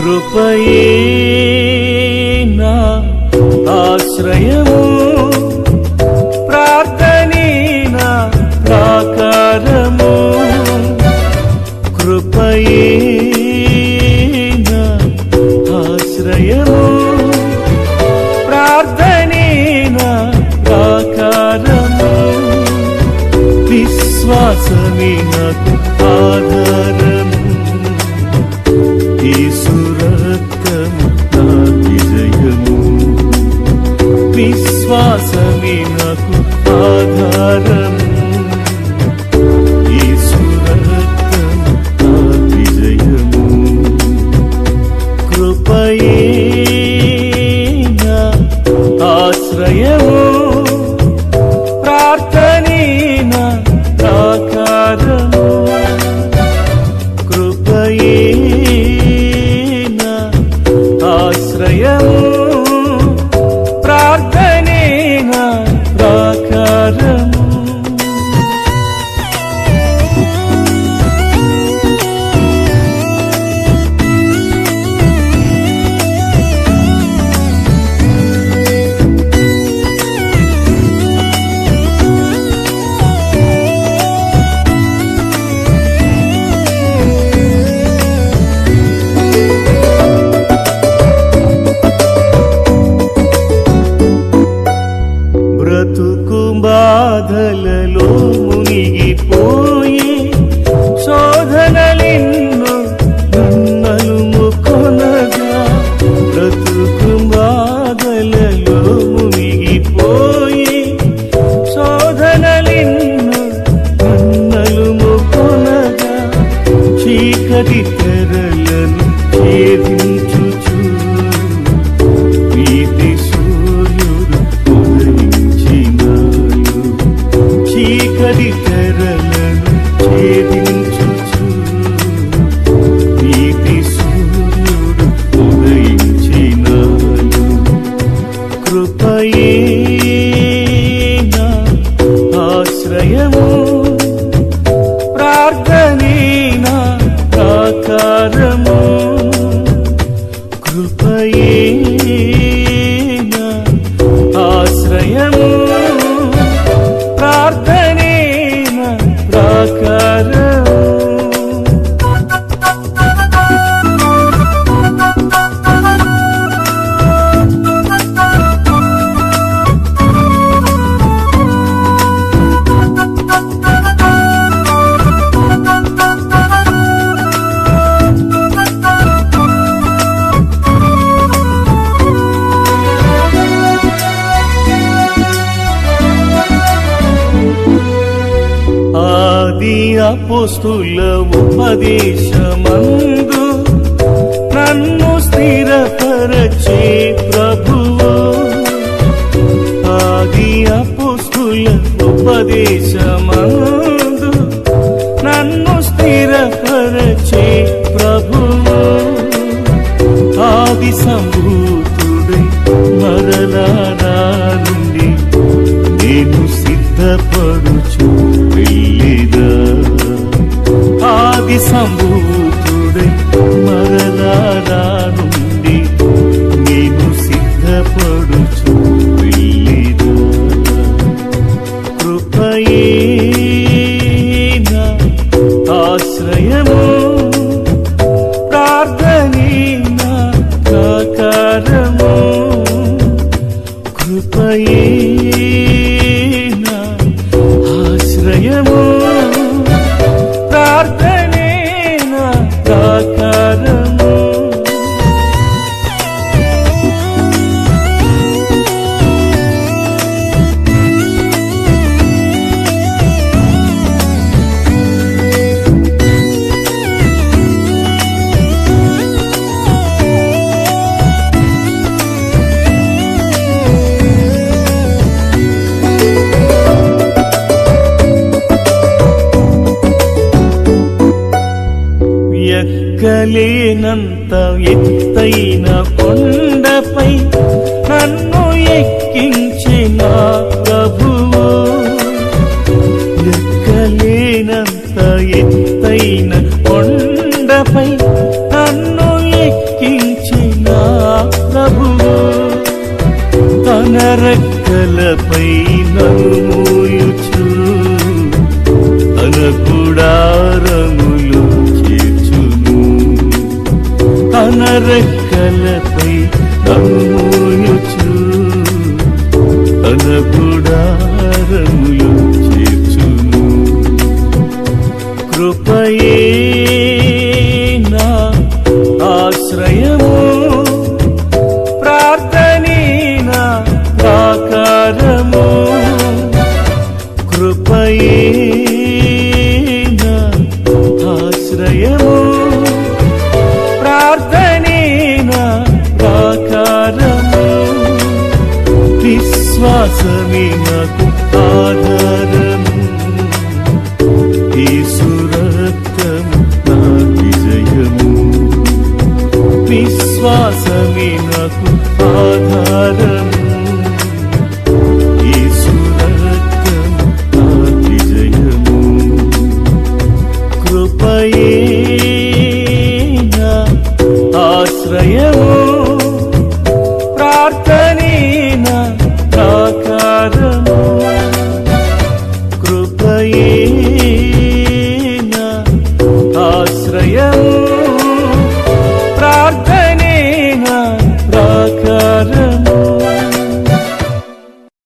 కృపయే నా ఆశ్రయము. ప్రార్థనే నా ప్రాకారము. కృపయే నా ఆశ్రయము. ప్రార్థనే నా ప్రాకారము. విశ్వాసమే నాకు ఆధార. చీకటి తెరలను అపోస్తుల ఉపదేశమందు నన్ను స్థిరపరచే ప్రభువు. ఆది అపోస్తుల ఉపదేశమందు నన్ను స్థిరపరచే ప్రభువు. ఆది సంభూతుడై మరలారా నుండి నేను సిద్ధపడుచు వెళ్ళి సంభూతుడై మరలా నుండి నేను సిద్ధపడుచు వెళ్ళిదా. కృపయే ఆశ్రయము ప్రార్థనే నా కృపయే ఎక్కలేనంత ఎత్తైన కొండపై నన్ను ఎక్కించిన ప్రభువు. ఎక్కలేనంత ఎత్తైన కొండపై నన్ను ఎక్కించిన ప్రభువు. తన రెక్కలపై నన్ను తన రెక్కలపై నలుమోయుచు అనకుడారములు చేర్చును. కృపయే నా ఆశ్రయము. ప్రార్థనే నా ప్రాకారము. కృపయే నా ఆశ్రయము. ప్రార్థనే విశ్వాసమే నాకు